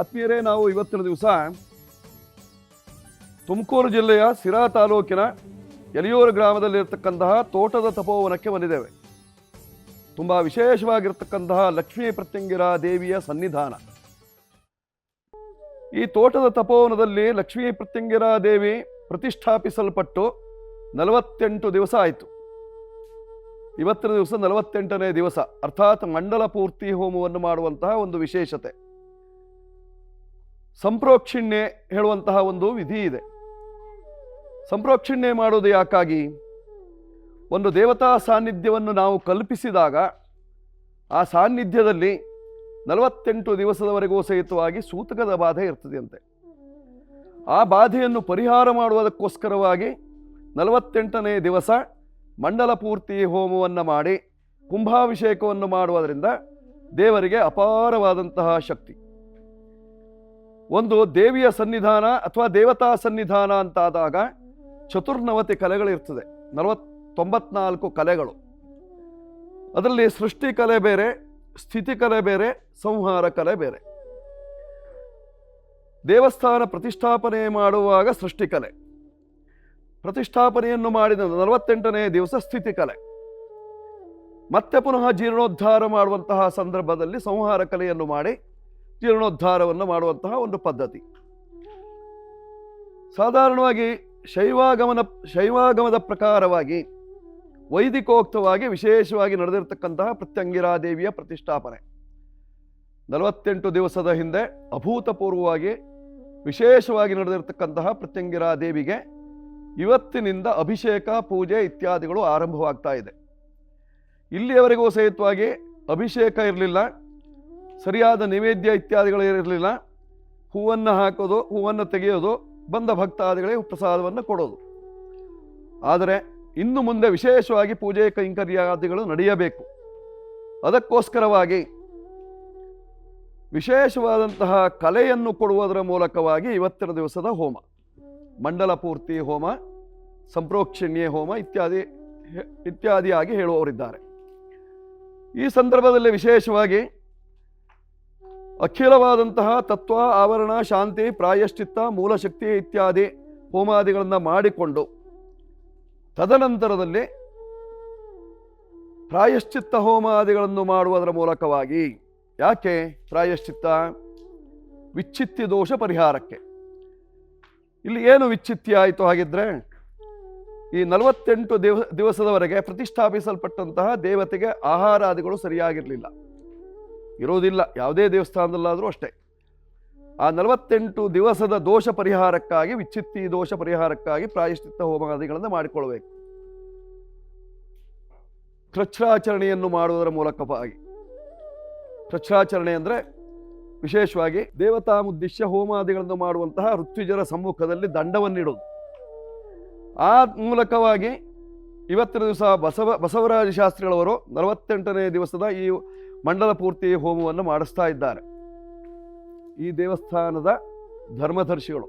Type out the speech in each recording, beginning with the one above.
ಆತ್ಮೀಯರೇ, ನಾವು ಇವತ್ತಿನ ದಿವಸ ತುಮಕೂರು ಜಿಲ್ಲೆಯ ಸಿರಾ ತಾಲೂಕಿನ ಎಲಿಯೂರು ಗ್ರಾಮದಲ್ಲಿರ್ತಕ್ಕಂತಹ ತೋಟದ ತಪೋವನಕ್ಕೆ ಬಂದಿದ್ದೇವೆ. ತುಂಬ ವಿಶೇಷವಾಗಿರ್ತಕ್ಕಂತಹ ಲಕ್ಷ್ಮೀ ಪ್ರತ್ಯಂಗಿರ ದೇವಿಯ ಸನ್ನಿಧಾನ. ಈ ತೋಟದ ತಪೋವನದಲ್ಲಿ ಲಕ್ಷ್ಮೀ ಪ್ರತ್ಯಂಗಿರ ದೇವಿ ಪ್ರತಿಷ್ಠಾಪಿಸಲ್ಪಟ್ಟು ನಲವತ್ತೆಂಟು ದಿವಸ ಆಯಿತು. ಇವತ್ತಿನ ದಿವಸ ನಲವತ್ತೆಂಟನೇ ದಿವಸ. ಅರ್ಥಾತ್ ಮಂಡಲ ಪೂರ್ತಿ ಹೋಮವನ್ನು ಮಾಡುವಂತಹ ಒಂದು ವಿಶೇಷತೆ. ಸಂಪ್ರೋಕ್ಷಿಣ್ಯೆ ಹೇಳುವಂತಹ ಒಂದು ವಿಧಿ ಇದೆ. ಸಂಪ್ರೋಕ್ಷಿಣ್ಯೆ ಮಾಡುವುದು ಯಾಕಾಗಿ? ಒಂದು ದೇವತಾ ಸಾನ್ನಿಧ್ಯವನ್ನು ನಾವು ಕಲ್ಪಿಸಿದಾಗ ಆ ಸಾನ್ನಿಧ್ಯದಲ್ಲಿ ನಲವತ್ತೆಂಟು ದಿವಸದವರೆಗೂ ಸಹಿತವಾಗಿ ಸೂತಕದ ಬಾಧೆ ಇರ್ತದೆಯಂತೆ ಆ ಬಾಧೆಯನ್ನು ಪರಿಹಾರ ಮಾಡುವುದಕ್ಕೋಸ್ಕರವಾಗಿ ನಲವತ್ತೆಂಟನೇ ದಿವಸ ಮಂಡಲ ಪೂರ್ತಿ ಹೋಮವನ್ನು ಮಾಡಿ ಕುಂಭಾಭಿಷೇಕವನ್ನು ಮಾಡುವುದರಿಂದ ದೇವರಿಗೆ ಅಪಾರವಾದಂತಹ ಶಕ್ತಿ. ಒಂದು ದೇವಿಯ ಸನ್ನಿಧಾನ ಅಥವಾ ದೇವತಾ ಸನ್ನಿಧಾನ ಅಂತಾದಾಗ ಚತುರ್ನವತಿ ಕಲೆಗಳಿರ್ತದೆ, ನಲವತ್ತೊಂಬತ್ನಾಲ್ಕು ಕಲೆಗಳು. ಅದರಲ್ಲಿ ಸೃಷ್ಟಿ ಕಲೆ ಬೇರೆ, ಸ್ಥಿತಿ ಕಲೆ ಬೇರೆ, ಸಂಹಾರ ಕಲೆ ಬೇರೆ. ದೇವಸ್ಥಾನ ಪ್ರತಿಷ್ಠಾಪನೆ ಮಾಡುವಾಗ ಸೃಷ್ಟಿ ಕಲೆ. ಪ್ರತಿಷ್ಠಾಪನೆಯನ್ನು ಮಾಡಿದ ನಲವತ್ತೆಂಟನೇ ದಿವಸ ಸ್ಥಿತಿ ಕಲೆ. ಮತ್ತೆ ಪುನಃ ಜೀರ್ಣೋದ್ಧಾರ ಮಾಡುವಂತಹ ಸಂದರ್ಭದಲ್ಲಿ ಸಂಹಾರ ಕಲೆಯನ್ನು ಮಾಡಿ ಜೀರ್ಣೋದ್ಧಾರವನ್ನು ಮಾಡುವಂತಹ ಒಂದು ಪದ್ಧತಿ. ಸಾಧಾರಣವಾಗಿ ಶೈವಾಗಮನ, ಶೈವಾಗಮದ ಪ್ರಕಾರವಾಗಿ ವೈದಿಕೋಕ್ತವಾಗಿ ವಿಶೇಷವಾಗಿ ನಡೆದಿರತಕ್ಕಂತಹ ಪ್ರತ್ಯಂಗಿರಾದೇವಿಯ ಪ್ರತಿಷ್ಠಾಪನೆ. ನಲವತ್ತೆಂಟು ದಿವಸದ ಹಿಂದೆ ಅಭೂತಪೂರ್ವವಾಗಿ ವಿಶೇಷವಾಗಿ ನಡೆದಿರತಕ್ಕಂತಹ ಪ್ರತ್ಯಂಗಿರಾದೇವಿಗೆ ಇವತ್ತಿನಿಂದ ಅಭಿಷೇಕ, ಪೂಜೆ ಇತ್ಯಾದಿಗಳು ಆರಂಭವಾಗ್ತಾ ಇದೆ. ಇಲ್ಲಿಯವರೆಗೂ ಸಹಿತವಾಗಿ ಅಭಿಷೇಕ ಇರಲಿಲ್ಲ. ಸರಿಯಾದ ನೈವೇದ್ಯ ಇತ್ಯಾದಿಗಳು ಇರಲಿಲ್ಲ. ಹೂವನ್ನು ಹಾಕೋದು, ಹೂವನ್ನು ತೆಗೆಯೋದು, ಬಂದ ಭಕ್ತಾದಿಗಳಿಗೆ ಪ್ರಸಾದವನ್ನು ಕೊಡೋದು. ಆದರೆ ಇನ್ನು ಮುಂದೆ ವಿಶೇಷವಾಗಿ ಪೂಜೆ ಕೈಂಕರ್ಯಾದಿಗಳು ನಡೆಯಬೇಕು. ಅದಕ್ಕೋಸ್ಕರವಾಗಿ ವಿಶೇಷವಾದಂತಹ ಕಲೆಯನ್ನು ಕೊಡುವುದರ ಮೂಲಕವಾಗಿ ಇವತ್ತಿನ ದಿವಸದ ಹೋಮ. ಮಂಡಲ ಪೂರ್ತಿ ಹೋಮ, ಸಂಪ್ರೋಕ್ಷಣ್ಯ ಹೋಮ ಇತ್ಯಾದಿ ಇತ್ಯಾದಿಯಾಗಿ ಹೇಳುವವರಿದ್ದಾರೆ. ಈ ಸಂದರ್ಭದಲ್ಲಿ ವಿಶೇಷವಾಗಿ ಅಖಿಲವಾದಂತಹ ತತ್ವ, ಆವರಣ, ಶಾಂತಿ, ಪ್ರಾಯಶ್ಚಿತ್ತ, ಮೂಲಶಕ್ತಿ ಇತ್ಯಾದಿ ಹೋಮಾದಿಗಳನ್ನು ಮಾಡಿಕೊಂಡು ತದನಂತರದಲ್ಲಿ ಪ್ರಾಯಶ್ಚಿತ್ತ ಹೋಮಾದಿಗಳನ್ನು ಮಾಡುವುದರ ಮೂಲಕವಾಗಿ ಯಾಕೆ ಪ್ರಾಯಶ್ಚಿತ್ತ? ವಿಚ್ಛಿತ್ತಿ ದೋಷ ಪರಿಹಾರಕ್ಕೆ. ಇಲ್ಲಿ ಏನು ವಿಚ್ಛಿತ್ತಿ ಆಯಿತು ಹಾಗಿದ್ರೆ ಈ ನಲವತ್ತೆಂಟು ದಿವ, ದಿವಸದವರೆಗೆ ಪ್ರತಿಷ್ಠಾಪಿಸಲ್ಪಟ್ಟಂತಹ ದೇವತೆಗೆ ಆಹಾರಾದಿಗಳು ಸರಿಯಾಗಿರಲಿಲ್ಲ. ಇರೋದಿಲ್ಲ. ಯಾವುದೇ ದೇವಸ್ಥಾನದಲ್ಲಾದರೂ ಅಷ್ಟೇ. ಆ ನಲವತ್ತೆಂಟು ದಿವಸದ ದೋಷ ಪರಿಹಾರಕ್ಕಾಗಿ, ವಿಚ್ಛಿತ್ತಿ ದೋಷ ಪರಿಹಾರಕ್ಕಾಗಿ ಪ್ರಾಯಶ್ಚಿತ್ತ ಹೋಮಾದಿಗಳನ್ನು ಮಾಡಿಕೊಳ್ಳಬೇಕು. ಕೃಚ್ಛಾಚರಣೆಯನ್ನು ಮಾಡುವುದರ ಮೂಲಕವಾಗಿ ಕೃಚ್ಛಾಚರಣೆ ಅಂದರೆ ವಿಶೇಷವಾಗಿ ದೇವತಾ ಉದ್ದೇಶ ಹೋಮಾದಿಗಳನ್ನು ಮಾಡುವಂತಹ ಋತ್ವಿಜರ ಸಮ್ಮುಖದಲ್ಲಿ ದಂಡವನ್ನಿಡೋದು ಆ ಮೂಲಕವಾಗಿ ಇವತ್ತಿನ ದಿವಸ ಬಸವ ಬಸವರಾಜ ಶಾಸ್ತ್ರಿಗಳವರು ನಲವತ್ತೆಂಟನೇ ದಿವಸದ ಈ ಮಂಡಲ ಪೂರ್ತಿ ಹೋಮವನ್ನು ಮಾಡಿಸ್ತಾ ಇದ್ದಾರೆ. ಈ ದೇವಸ್ಥಾನದ ಧರ್ಮದರ್ಶಿಗಳು.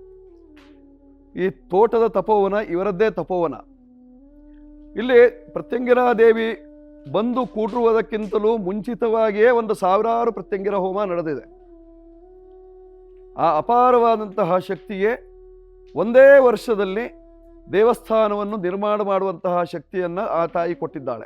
ಈ ತೋಟದ ತಪೋವನ ಇವರದ್ದೇ ತಪೋವನ. ಇಲ್ಲಿ ಪ್ರತ್ಯಂಗಿರಾ ದೇವಿ ಬಂದು ಕೂಟುವುದಕ್ಕಿಂತಲೂ ಮುಂಚಿತವಾಗಿಯೇ ಒಂದು ಸಾವಿರಾರು ಪ್ರತ್ಯಂಗಿರ ಹೋಮ ನಡೆದಿದೆ. ಆ ಅಪಾರವಾದಂತಹ ಶಕ್ತಿಯೇ ಒಂದೇ ವರ್ಷದಲ್ಲಿ ದೇವಸ್ಥಾನವನ್ನು ನಿರ್ಮಾಣ ಮಾಡುವಂತಹ ಶಕ್ತಿಯನ್ನು ಆ ತಾಯಿ ಕೊಟ್ಟಿದ್ದಾಳೆ.